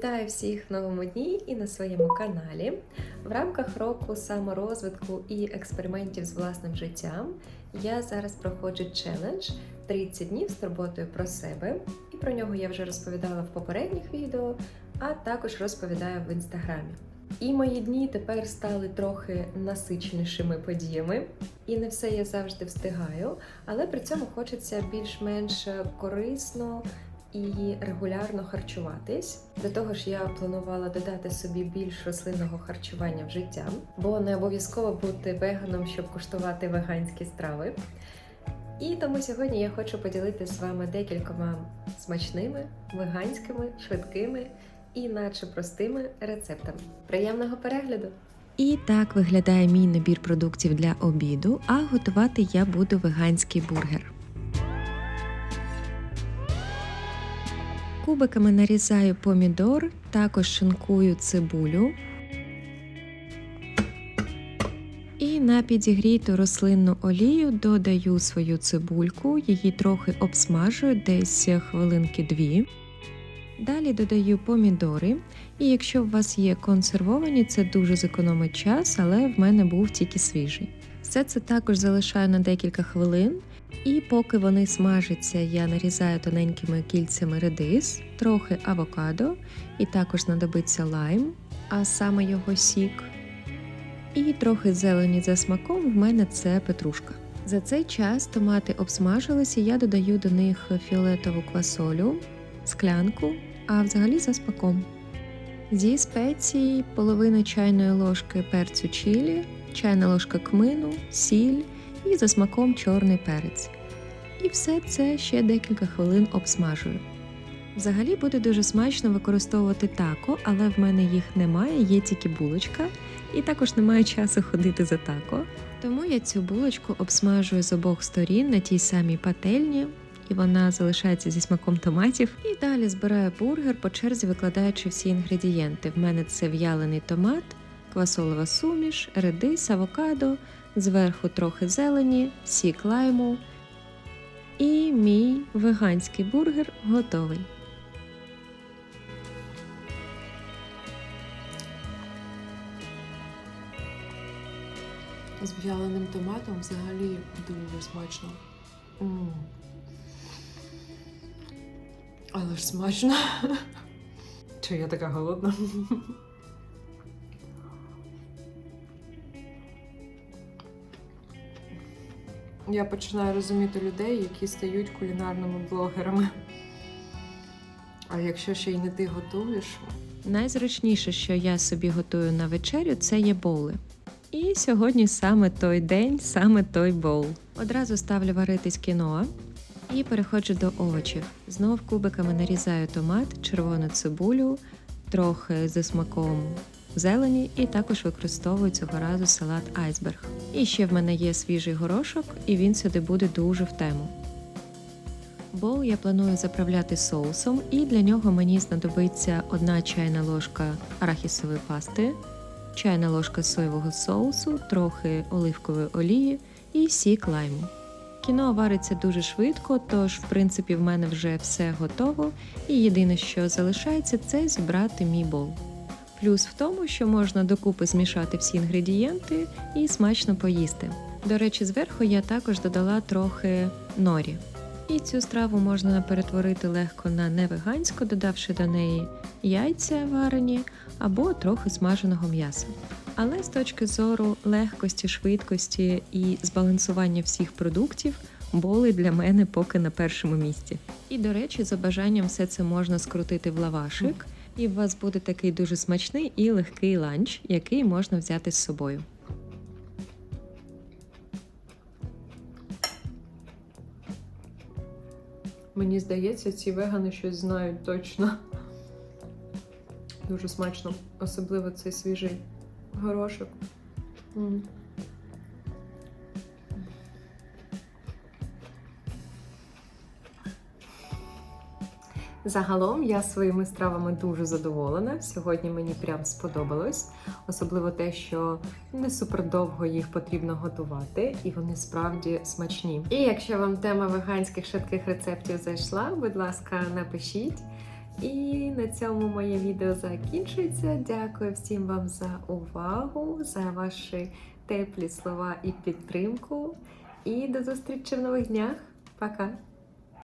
Вітаю всіх в новому дні і на своєму каналі. В рамках року саморозвитку і експериментів з власним життям я зараз проходжу челендж 30 днів з турботою про себе. І про нього я вже розповідала в попередніх відео, а також розповідаю в інстаграмі. І мої дні тепер стали трохи насиченішими подіями, і не все я завжди встигаю, але при цьому хочеться більш-менш корисно і регулярно харчуватись. До того ж, я планувала додати собі більш рослинного харчування в життя, бо не обов'язково бути веганом, щоб куштувати веганські страви. І тому сьогодні я хочу поділитися з вами декількома смачними, веганськими, швидкими і наче простими рецептами. Приємного перегляду! І так виглядає мій набір продуктів для обіду, а готувати я буду веганський бургер. Кубиками нарізаю помідор, також шинкую цибулю. І на підігріту рослинну олію додаю свою цибульку, її трохи обсмажую десь хвилинки дві. Далі додаю помідори, і якщо у вас є консервовані, це дуже зекономить час, але в мене був тільки свіжий. Все це також залишаю на декілька хвилин, і поки вони смажаться, я нарізаю тоненькими кільцями редис, трохи авокадо, і також знадобиться лайм, а саме його сік. І трохи зелені за смаком в мене це петрушка. За цей час томати обсмажилися, я додаю до них фіолетову квасолю, склянку, а взагалі за смаком. Зі спецій половина чайної ложки перцю чилі, чайна ложка кмину, сіль і за смаком чорний перець. І все це ще декілька хвилин обсмажую. Взагалі буде дуже смачно використовувати тако, але в мене їх немає, є тільки булочка, і також немає часу ходити за тако. Тому я цю булочку обсмажую з обох сторін на тій самій пательні, і вона залишається зі смаком томатів. І далі збираю бургер по черзі, викладаючи всі інгредієнти. В мене це в'ялений томат, квасолова суміш, редис, авокадо, зверху трохи зелені, сік лайму. І мій веганський бургер готовий. З в'яленим томатом взагалі дуже смачно. М. Але ж смачно. Чи я така голодна? Я починаю розуміти людей, які стають кулінарними блогерами. А якщо ще й не ти готуєш, Найзручніше, що я собі готую на вечерю, це є боули. І сьогодні саме той день, саме той боул. Одразу ставлю варитись кіноа і переходжу до овочів. Знов кубиками нарізаю томат, червону цибулю, трохи зі смаком зелені, і також використовую цього разу салат айсберг. І ще в мене є свіжий горошок, і він сюди буде дуже в тему. Боул я планую заправляти соусом, і для нього мені знадобиться одна чайна ложка арахісової пасти, чайна ложка соєвого соусу, трохи оливкової олії і сік лайму. Кіно вариться дуже швидко, тож, в принципі, в мене вже все готово, і єдине, що залишається, це зібрати мій бол. Плюс в тому, що можна докупи змішати всі інгредієнти і смачно поїсти. До речі, зверху я також додала трохи норі. І цю страву можна перетворити легко на невеганську, додавши до неї яйця варені або трохи смаженого м'яса. Але з точки зору легкості, швидкості і збалансування всіх продуктів боли для мене поки на першому місці. І до речі, за бажанням все це можна скрутити в лавашик, і у вас буде такий дуже смачний і легкий ланч, який можна взяти з собою. мені здається, ці вегани щось знають точно. Дуже смачно, особливо цей свіжий горошок. Загалом я своїми стравами дуже задоволена. Сьогодні мені прям сподобалось, особливо те, що не супер довго їх потрібно готувати, і вони справді смачні. І якщо вам тема веганських швидких рецептів зайшла, будь ласка, напишіть. І на цьому моє відео закінчується. Дякую всім вам за увагу, за ваші теплі слова і підтримку. І до зустрічі в нових днях. Пока!